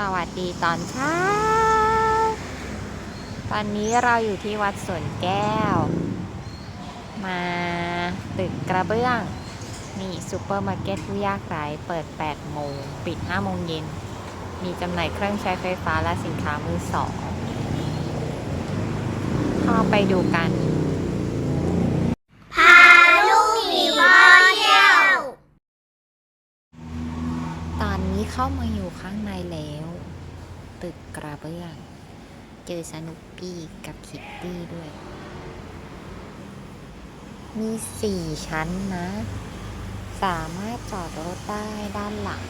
สวัสดีตอนเช้า ตอนนี้เราอยู่ที่วัดสวนแก้ว มาตึกกระเบื้อง นี่ซูเปอร์มาร์เก็ตผู้ยากไร้เปิด 8 โมง ปิด 5 โมงเย็น มีจำหน่ายเครื่องใช้ไฟฟ้าและสินค้ามือสองเข้าไปดูกันพาลูกหมีพ่อเที่ยวตอนนี้เข้ามาอยู่ข้างในแล้ว ตึกกระเบื้อง เจอสนุกปี้กับคิตตี้ด้วย มีสี่ชั้นนะ สามารถจอดรถได้ด้านหลัง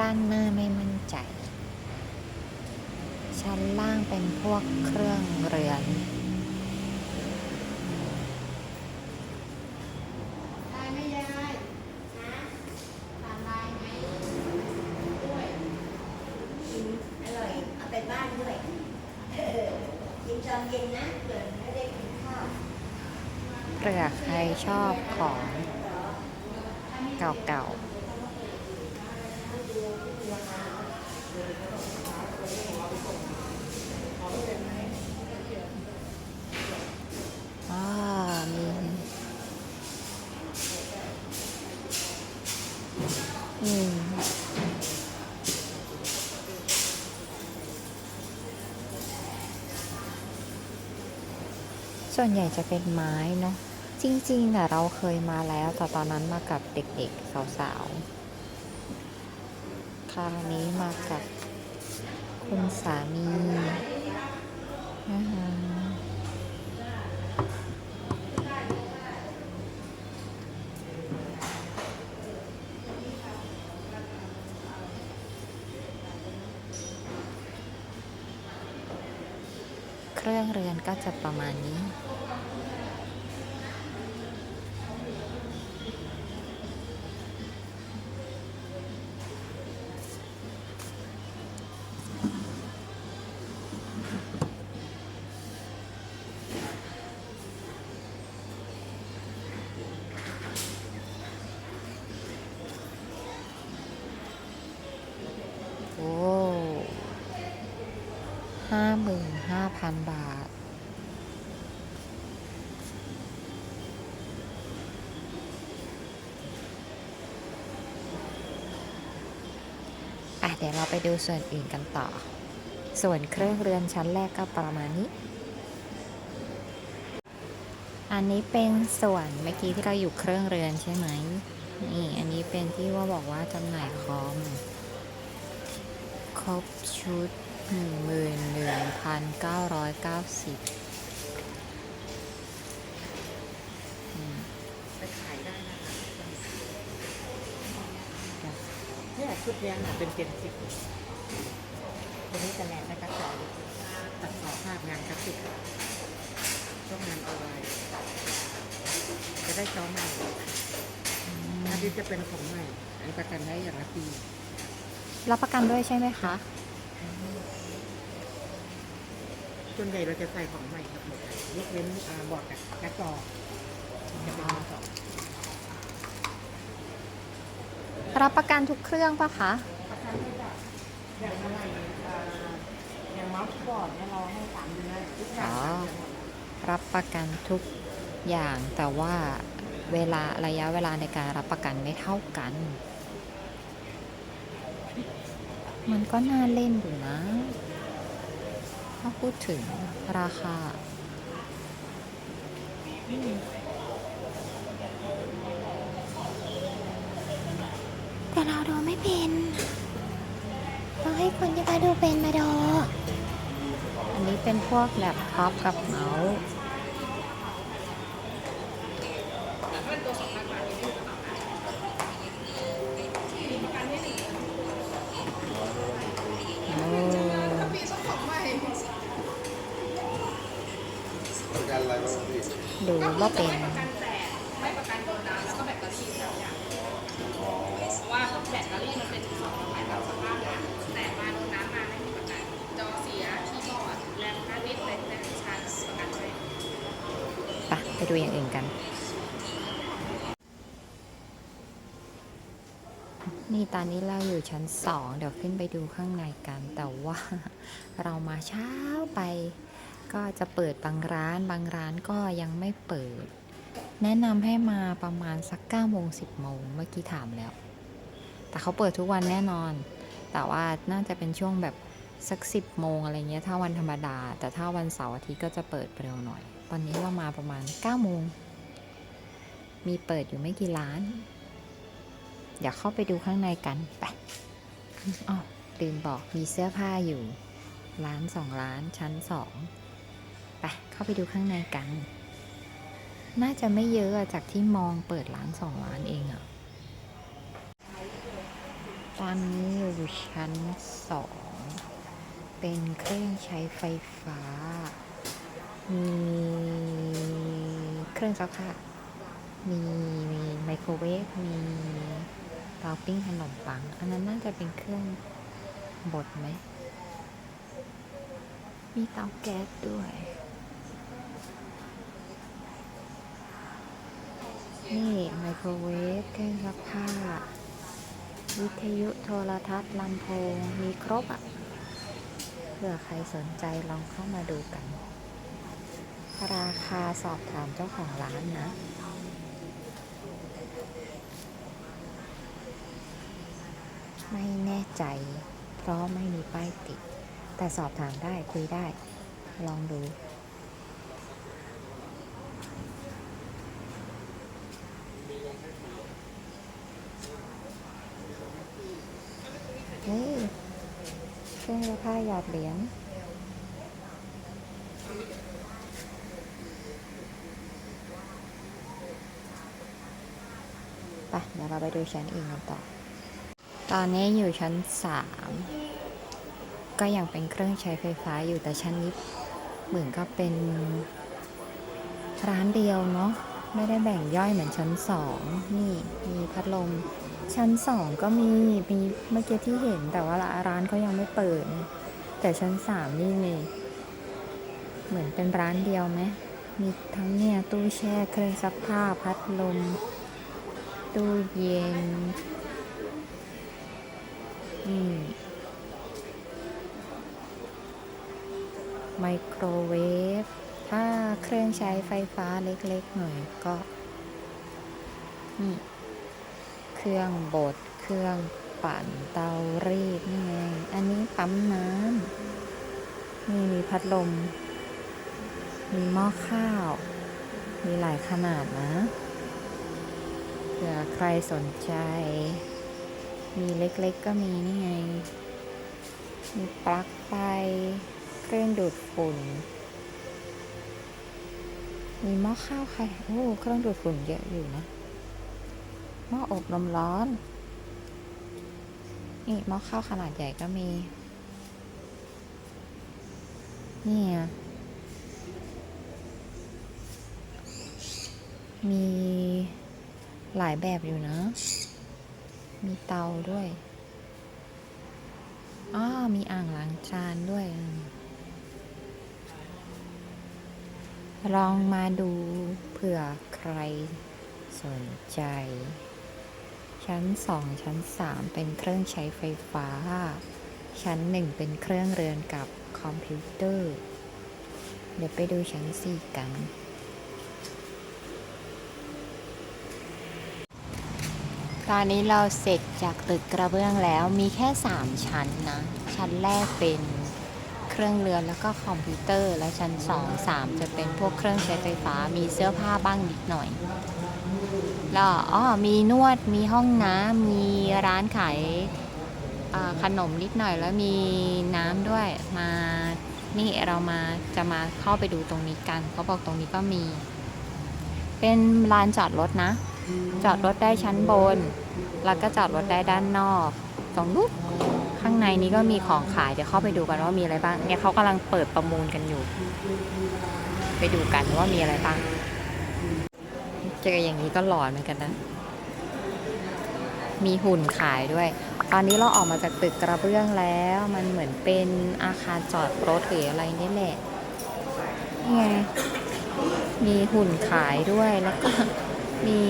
ด้านหน้าไม่มั่นใจ ชั้นล่างเป็นพวกเครื่องเรือน อร่อย เอาไปบ้านด้วยเออกินตอนเย็นนะเกิดไม่ได้กินข้าว เผื่อใครชอบของเก่าๆอ่ามีอืมส่วนใหญ่จะเป็นไม้เนาะ จริงๆน่เราเคยมาแล้วแต่ตอนนั้นมากับเด็กๆสาวๆ คราวนี้มากับคุณสามีนะคะเครื่องเรือนก็จะประมาณนี้ 55,000 บาท อะ เดี๋ยวเราไปดูส่วนอื่นกันต่อ ส่วนเครื่องเรือนชั้นแรกก็ประมาณนี้ อันนี้เป็นส่วนเมื่อกี้ที่เราอยู่เครื่องเรือนใช่ไหมนี่อันนี้เป็นที่ว่าบอกว่าจำหน่ายคอม ครบชุด หนึ่งหมื่นหนึ่งพันเก้าร้อยเก้าสิบไปขายได้นะคะเนี่ยชุดเนี้ยน่ะเป็นเจ็ดสิบตัวนี้จะแนนนะคะต่อตัดต่อภาพงานกราฟิกพวกงานออนไลน์จะได้จอใหม่อันนี้จะเป็นของใหม่อันนี้ประกันได้อย่างละปีรับประกันด้วยใช่ไหมคะ ส่วนใหญ่เราจะใส่ของใหม่ครับหมดเลยยกเว้นอ่าบอร์ดกับกระจอจะเป็นมือสองรับประกันทุกเครื่องปะคะ ประกันได้แบบอย่างอะไรอ่าอย่างเมาส์บอร์ดเนี่ยเราให้สามเดือนทุกอย่างสามเดือรับประกันทุกอย่างแต่ว่าเวลาระยะเวลาในการรับประกันไม่เท่ากัน มันก็น่าเล่นอยู่นะ ถ้าพูดถึงราคา แต่เราดูไม่เป็นต้องให้คนที่เขาดูเป็นมาดู อันนี้เป็นพวกแล็ปท็อปกับเมาส์ ดูอย่างอื่นกัน นี่ตอนนี้เราอยู่ชั้นสองเดี๋ยวขึ้นไปดูข้างในกัน แต่ว่าเรามาเช้าไป ก็จะเปิดบางร้าน บางร้านก็ยังไม่เปิด แนะนำให้มาประมาณสัก9โมง10โมงเมื่อกี้ถามแล้ว แต่เขาเปิดทุกวันแน่นอน แต่ว่าน่าจะเป็นช่วงแบบสัก10โมงอะไรเงี้ยถ้าวันธรรมดา แต่ถ้าวันเสาร์อาทิตย์ก็จะเปิดเร็วหน่อย ตอนนี้เรามาประมาณ9โมง มีเปิดอยู่ไม่กี่ร้าน เดี๋ยวเข้าไปดูข้างในกัน ไปอ๋อลืมบอกมีเสื้อผ้าอยู่ ร้านสองร้านชั้นสองไปเข้าไปดูข้างในกัน น่าจะไม่เยอะอะจากที่มองเปิดร้านสองร้านเองอะตอนนี้อยู่ชั้นสอง เป็นเครื่องใช้ไฟฟ้า มีเครื่องซักผ้ามีมีไมโครเวฟ มีเตาปิ้งขนมปัง อันนั้นน่าจะเป็นเครื่องบดไหม มีเตาแก๊สด้วย นี่ไมโครเวฟ เครื่องซักผ้า วิทยุโทรทัศน์ลำโพง มีครบอะ่ะ เผื่อใครสนใจลองเข้ามาดูกัน ราคาสอบถามเจ้าของร้านนะ ไม่แน่ใจ เพราะไม่มีป้ายติด แต่สอบถามได้คุยได้ ลองดูเฮ้ยเครื่องผ้าหยอดเหรียญ เดี๋ยวเราไปดูชั้นอื่นกันต่อ ตอนนี้อยู่ชั้นสามก็ยังเป็นเครื่องใช้ไฟฟ้าอยู่แต่ชั้นนี้เหมือนก็เป็นร้านเดียวเนาะไม่ได้แบ่งย่อยเหมือนชั้นสองนี่มีพัดลม ชั้นสองก็มีมีเมื่อกี้ที่เห็นแต่ว่าร้านเขายังไม่เปิด แต่ชั้นสามนี่มีเหมือนเป็นร้านเดียวไหมมีทั้งเนี่ยตู้แช่เครื่องซักผ้าพัดลม ตู้เย็นอืมไมโครเวฟ ถ้าเครื่องใช้ไฟฟ้าเล็กๆหน่อยก็นี่เครื่องบด เครื่องปั่นเตารีดนี่ไง อันนี้ปั๊มน้ำนี่มีพัดลม มีหม้อข้าว มีหลายขนาดนะ ผื่อใครสนใจ มีเล็กๆก็มีนี่ไง มีปลั๊กไฟ เครื่องดูดฝุ่น มีหม้อข้าวไข่โอ้เครื่องดูดฝุ่นเยอะอยู่นะ หม้ออบลมร้อน นี่หม้อข้าวขนาดใหญ่ก็มี นี่มี หลายแบบอยู่นะ มีเตาด้วยอ้อมีอ่างล้างจานด้วย ลองมาดูเผื่อใครสนใจ ชั้นสองชั้นสามเป็นเครื่องใช้ไฟฟ้า ชั้นหนึ่งเป็นเครื่องเรือนกับคอมพิวเตอร์ เดี๋ยวไปดูชั้นสี่กัน ตอนนี้เราเสร็จจากตึกกระเบื้องแล้วมีแค่ 3 ชั้นนะ ชั้นแรกเป็นเครื่องเรือนแล้วก็คอมพิวเตอร์ และชั้น 2 3 จะเป็นพวกเครื่องใช้ไฟฟ้ามีเสื้อผ้าบ้างนิดหน่อยแล้วอ๋อมีนวดมีห้องน้ำมีร้านขายขนมนิดหน่อยแล้วมีน้ำด้วยมานี่เรามาจะมาเข้าไปดูตรงนี้กันเขาบอกตรงนี้ก็มี เป็นลานจอดรถนะ จอดรถได้ชั้นบน แล้วก็จอดรถได้ด้านนอกตรงนู้นข้างในนี้ก็มีของขาย เดี๋ยวเข้าไปดูกันว่ามีอะไรบ้าง เนี่ยเขากำลังเปิดประมูลกันอยู่ ไปดูกันว่ามีอะไรบ้าง เจออย่างนี้ก็หลอนเหมือนกันนะ มีหุ่นขายด้วย ตอนนี้เราออกมาจากตึกกระเบื้องแล้ว มันเหมือนเป็นอาคารจอดรถหรืออะไรนี่แหละนี่ไงมีหุ่นขายด้วยแล้วก็ มี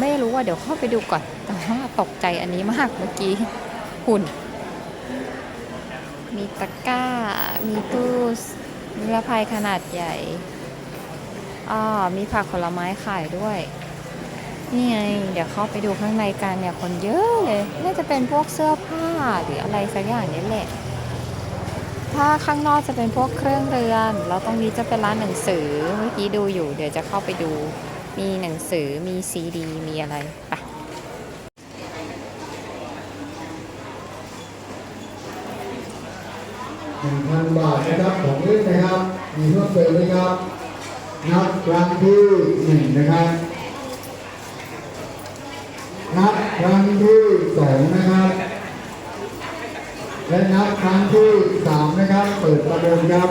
ไม่รู้ว่าเดี๋ยวเข้าไปดูก่อนแต่ว่าตกใจอันนี้มากเมื่อกี้หุ่น มีตะกร้า มีตู้นิรภัยขนาดใหญ่อ่ามีผักผลไม้ขายด้วย นี่ไง เดี๋ยวเข้าไปดูข้างในกันเนี่ยคนเยอะเลย น่าจะเป็นพวกเสื้อผ้าหรืออะไรสักอย่างนี้แหละ ถ้าข้างนอกจะเป็นพวกเครื่องเรือน แล้วตรงนี้จะเป็นร้านหนังสือ เมื่อกี้ดูอยู่ เดี๋ยวจะเข้าไปดู มีหนังสือมีซีดี มีอะไรไปหนึ่งพันบาทนะครับของเล่นนะครับ มีเพิ่มเติมไหมครับนับครั้งที่หนึ่งนะครับนับครั้งที่สองนะครับ และนับครั้งที่สามนะครับ เปิดประมูลครับ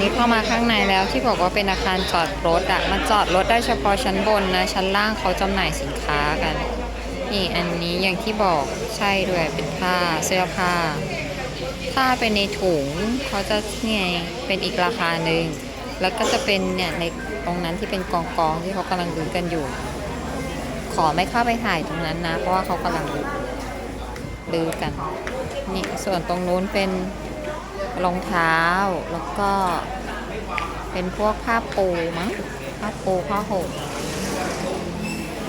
นี้เข้ามาข้างในแล้วที่บอกว่าเป็นอาคารจอดรถอะมันจอดรถได้เฉพาะชั้นบนนะ ชั้นล่างเขาจำหน่ายสินค้ากัน นี่อันนี้อย่างที่บอกใช่ด้วยเป็นผ้าเสื้อผ้า ถ้าเป็นในถุงเขาจะเนี่ยเป็นอีกราคาหนึ่งแล้วก็จะเป็นเนี่ยในตรงนั้นที่เป็นกองกองที่เขากำลังดูกันอยู่ ขอไม่เข้าไปถ่ายตรงนั้นนะ เพราะว่าเขากำลังดูดูกันนี่ส่วนตรงนู้นเป็น รองเท้าแล้วก็เป็นพวกผ้าปูมั้งผ้าปูผ้าห่ม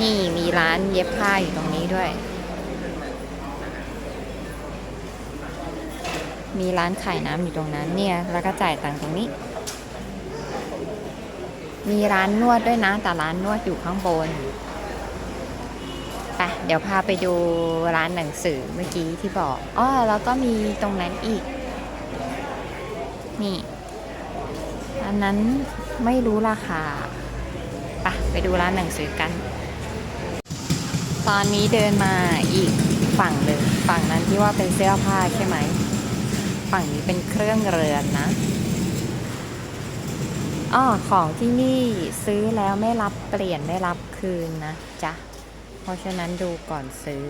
นี่มีร้านเย็บผ้าอยู่ตรงนี้ด้วย มีร้านขายน้ำอยู่ตรงนั้นเนี่ย แล้วก็จ่ายตังค์ตรงนี้ มีร้านนวดด้วยนะ แต่ร้านนวดอยู่ข้างบนไปเดี๋ยวพาไปดูร้านหนังสือเมื่อกี้ที่บอก อ้อ แล้วก็มีตรงนั้นอีก นี่ อันนั้นไม่รู้ราคาไปไปดูร้านหนังสือกัน ตอนนี้เดินมาอีกฝั่งหนึ่งฝั่งนั้นที่ว่าเป็นเสื้อผ้าใช่ไหม ฝั่งนี้เป็นเครื่องเรือนนะอ้อของที่นี่ซื้อแล้วไม่รับเปลี่ยนไม่รับคืนนะจ๊ะ เพราะฉะนั้นดูก่อนซื้อ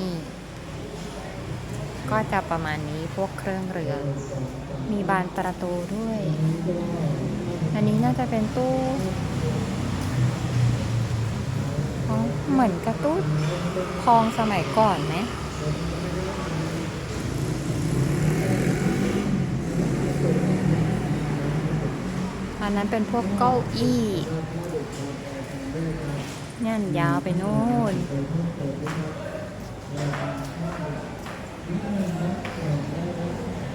นี่ ก็จะประมาณนี้พวกเครื่องเรือ มีบานประตูด้วย อันนี้น่าจะเป็นตู้อ๋อเหมือนกระตู้ทองสมัยก่อนไหมอันนั้นเป็นพวกเก้าอี้ยันยาวไปโน่น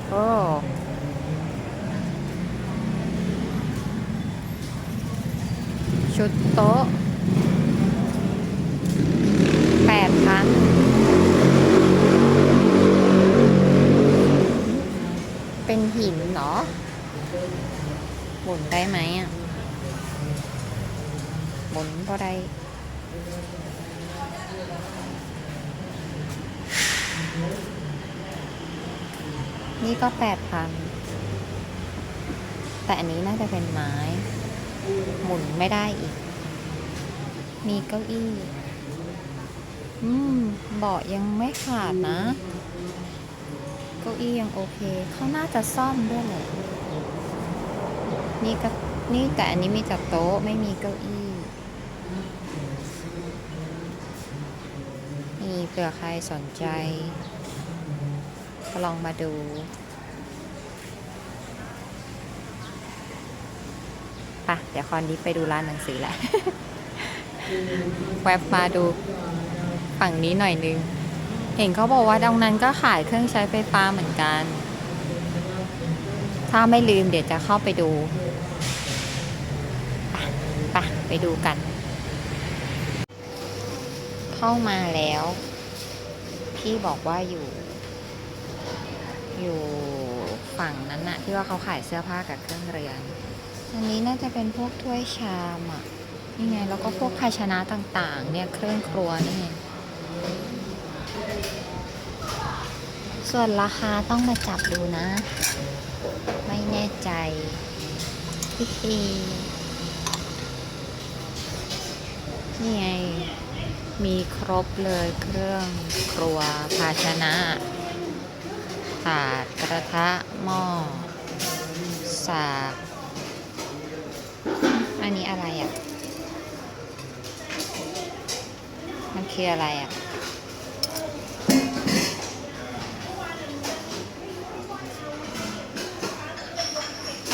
โอ้ชุดโต๊ะแปดพันเป็นหินเหรอหมุนได้ไหมอะหมุนก็ได้ นี่ก็แปดพัน แต่อันนี้น่าจะเป็นไม้ หมุนไม่ได้อีก มีเก้าอี้ อืม เบาะยังไม่ขาดนะ เก้าอี้ยังโอเค เขาน่าจะซ่อมด้วยแหละ นี่ก็ นี่แต่อันนี้มีแต่โต๊ะไม่มีเก้าอี้นี่เผื่อใครสนใจ ลองมาดูปะเดี๋ยวคอนนี้ไปดูร้านหนังสือแหละ แวบมาดูฝั่งนี้หน่อยนึง เห็นเขาบอกว่าตรงนั้นก็ขายเครื่องใช้ไฟฟ้าเหมือนกัน ถ้าไม่ลืมเดี๋ยวจะเข้าไปดูไปไปไปดูกัน เข้ามาแล้ว พี่บอกว่าอยู่ อยู่ฝั่งนั้นน่ะที่ว่าเขาขายเสื้อผ้ากับเครื่องเรือน อันนี้น่าจะเป็นพวกถ้วยชามอะนี่ไงแล้วก็พวกภาชนะต่างๆ เนี่ยเครื่องครัวนี่ส่วนราคาต้องมาจับดูนะ ไม่แน่ใจฮิฮินี่ไง มีครบเลยเครื่องครัวภาชนะาดกระทะหม้อสากอันนี้อะไรอะ มันคืออะไรอะ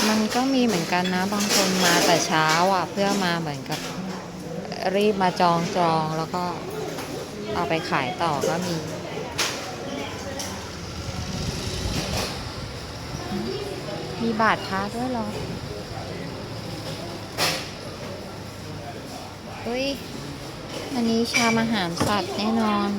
มันก็มีเหมือนกันนะ บางคนมาแต่เช้าอะ เพื่อมาเหมือนกับรีบมาจองจองแล้วก็เอาไปขายต่อก็มี มี บาทพระด้วยหรอเฮ้ย อันนี้ชามอาหารสัตว์แน่นอน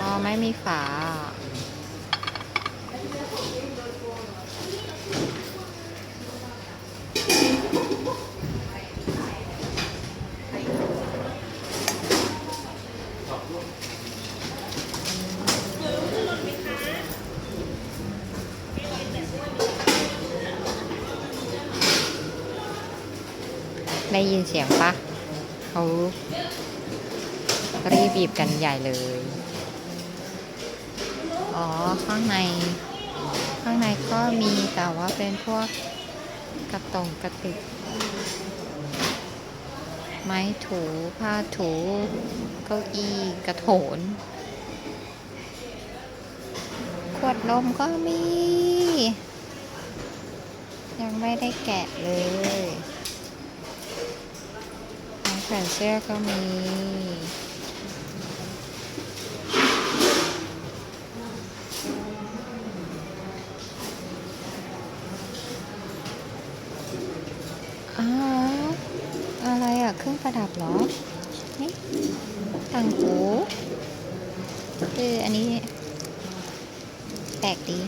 อ๋อไม่มีฝา ได้ยินเสียงปะเขารีบบีบกันใหญ่เลย อ๋อ ข้างใน ข้างในก็มีแต่ว่าเป็นพวกกระตงกระติก ไม้ถูผ้าถูเก้าอี้กระโถน ขวดนมก็มี ยังไม่ได้แกะเลย ขวนเสื้อก็มีอ้าวอะไรอะเครื่องประดับเหรอนี่ต่างหูคืออันนี้ แปลกดี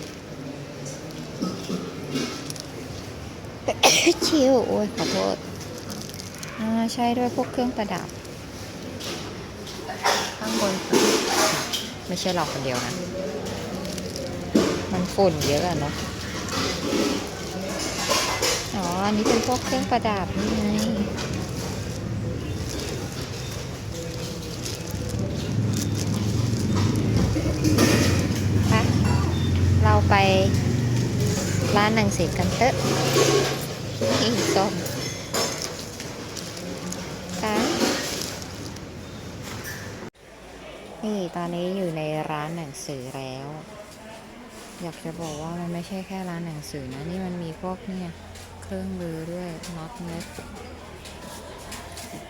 ชิวโอ้ยขอโทษ ใช่ด้วยพวกเครื่องประดับ ข้างบน ไม่ใช่หรอกคนเดียวนะ มันฝุ่นเยอะอะเนาะอ๋อ อันนี้เป็นพวกเครื่องประดับนี่ไงไปเราไปร้านหนังสือกันเถอะนี่ส้มไปนี่ ตอนนี้อยู่ในร้านหนังสือแล้ว อยากจะบอกว่ามันไม่ใช่แค่ร้านหนังสือนะ นี่มันมีพวกเนี่ยเครื่องมือด้วยน็อตเน็ต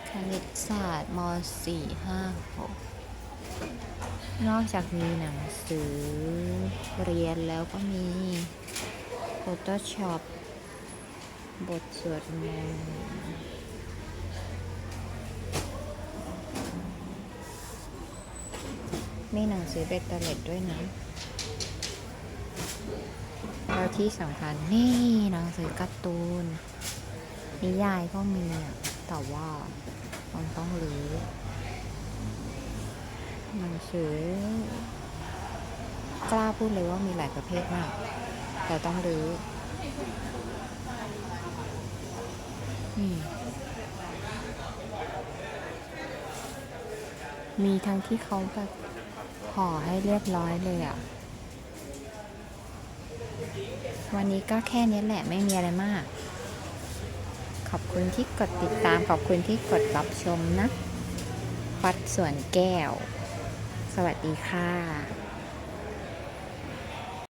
คณิตศาสตร์ม .4 5 6 นอกจากมีหนังสือเรียนแล้วก็มี Photoshop บทสวดมนต์ มีหนังสือเบตเตอร์เล็ดด้วยนะแล้วที่สำคัญนี่หนังสือการ์ตูนนิยายก็มีอะแต่ว่ามันต้องรื้อหนังสือกล้าพูดเลยว่ามีหลายประเภทมาก แต่ต้องรื้อนี่มีทั้งที่เขาแบบ ห่อให้เรียบร้อยเลยอะ วันนี้ก็แค่นี้แหละไม่มีอะไรมาก ขอบคุณที่กดติดตาม ขอบคุณที่กดรับชมนะ วัดสวนแก้ว สวัสดีค่ะ